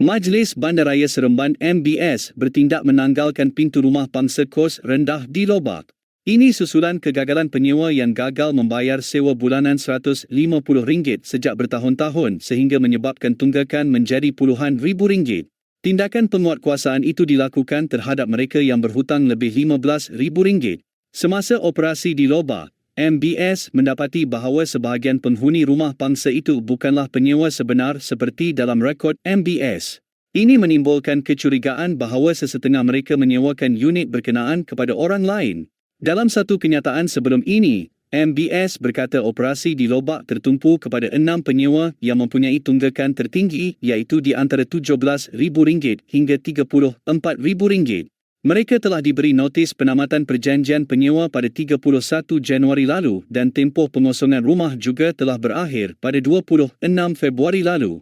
Majlis Bandaraya Seremban MBS bertindak menanggalkan pintu rumah pangsa kos rendah di Lobak. Ini susulan kegagalan penyewa yang gagal membayar sewa bulanan RM150 sejak bertahun-tahun sehingga menyebabkan tunggakan menjadi puluhan ribu ringgit. Tindakan penguatkuasaan itu dilakukan terhadap mereka yang berhutang lebih RM15,000. Semasa operasi di Lobak, MBS mendapati bahawa sebahagian penghuni rumah pangsa itu bukanlah penyewa sebenar seperti dalam rekod MBS. Ini menimbulkan kecurigaan bahawa sesetengah mereka menyewakan unit berkenaan kepada orang lain. Dalam satu kenyataan sebelum ini, MBS berkata operasi di Lobak tertumpu kepada enam penyewa yang mempunyai tunggakan tertinggi iaitu di antara RM17,000 hingga RM34,000. Mereka telah diberi notis penamatan perjanjian penyewa pada 31 Januari lalu dan tempoh pengosongan rumah juga telah berakhir pada 26 Februari lalu.